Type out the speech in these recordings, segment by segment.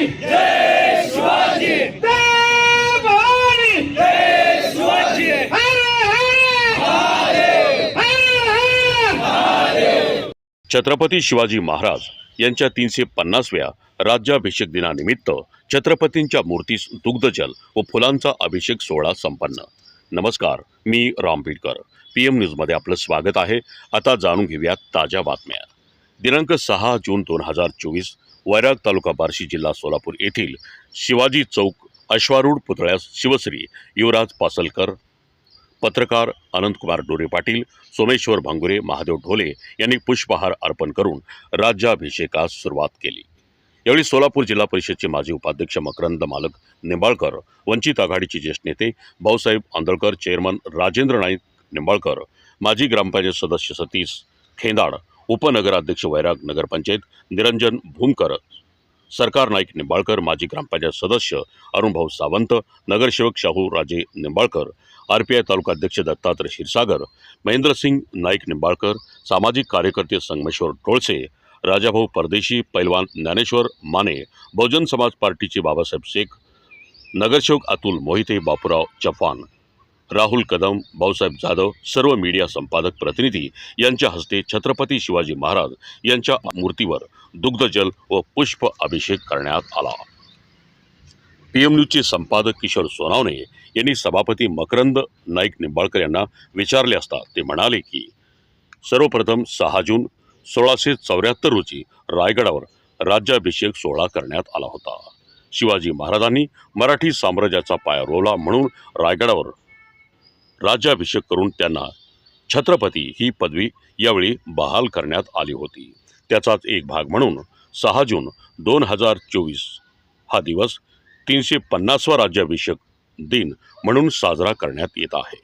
छत्रपती शिवाजी महाराज यांच्या तीनशे पन्नासव्या राज्याभिषेक दिनानिमित्त छत्रपतींच्या मूर्तीस दुग्धजल व फुलांचा अभिषेक सोहळा संपन्न. नमस्कार मी राम बीडकर पी एम न्यूजमध्ये आपलं स्वागत आहे. आता जाणून घेऊया ताज्या बातम्या. दिनांक सहा जून दोन हजार चोवीस वैराग तालुका बार्शी जिल्हा सोलापूर येथील शिवाजी चौक अश्वारूढ पुतळ्यास शिवश्री युवराज पासलकर पत्रकार अनंतकुमार डोरे पाटील सोमेश्वर भांगुरे महादेव ढोले यांनी पुष्पहार अर्पण करून राज्याभिषेकास सुरुवात केली. यावेळी सोलापूर जिल्हा परिषदचे माजी उपाध्यक्ष मकरंद मालक निंबाळकर वंचित आघाडीचे ज्येष्ठ नेते भाऊसाहेब आंदळकर चेअरमन राजेंद्र नाईक निंबाळकर माजी ग्रामपंचायत सदस्य सतीश खेंदाड उपनगराध्यक्ष वैराग नगरपंचायत निरंजन भूमकर सरकार नाईक निंबाळकर माजी ग्रामपंचायत सदस्य अरुणभाऊ सावंत नगरसेवक Shahu Raje Nimbalkar R P I तालुकाध्यक्ष दत्तात्रय क्षीरसागर महेंद्रसिंग नाईक निंबाळकर सामाजिक कार्यकर्ते संगमेश्वर टोळसे राजाभाऊ परदेशी पैलवान ज्ञानेश्वर माने बहुजन समाज पार्टीचे बाबासाहेब शेख नगरसेवक अतुल मोहिते बापूराव चव्हाण राहुल कदम भाऊसाहेब जाधव सर्व मीडिया संपादक प्रतिनिधी यांच्या हस्ते छत्रपती शिवाजी महाराज यांच्या मूर्तीवर दुग्धजल व पुष्प अभिषेक करण्यात आला. पी एम न्यूजचे संपादक किशोर सोनावणे यांनी सभापती मकरंद नाईक निंबाळकर यांना विचारले असता ते म्हणाले की सर्वप्रथम सहा जून सोळाशे चौऱ्याहत्तर रोजी रायगडावर राज्याभिषेक सोहळा करण्यात आला होता. शिवाजी महाराजांनी मराठी साम्राज्याचा पाया रोवला म्हणून रायगडावर राज्याभिषेक करून त्यांना छत्रपती ही पदवी यावेळी बहाल करण्यात आली होती. त्याचाच एक भाग म्हणून सहा जून दोन हजार चोवीस हा दिवस तीनशे पन्नासवा राज्याभिषेक दिन म्हणून साजरा करण्यात येत आहे.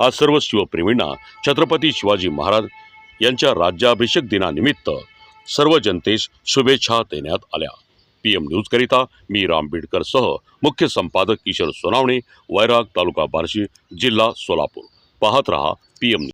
आज सर्व शिवप्रेमींना छत्रपती शिवाजी महाराज यांच्या राज्याभिषेक दिनानिमित्त सर्व जनतेस शुभेच्छा देण्यात आल्या. पी एम न्यूजकरिता मी राम बीडकरसह मुख्य संपादक किशोर सोनावणे वैराग तालुका बार्शी जिल्हा सोलापूर. पाहत रहा पी एम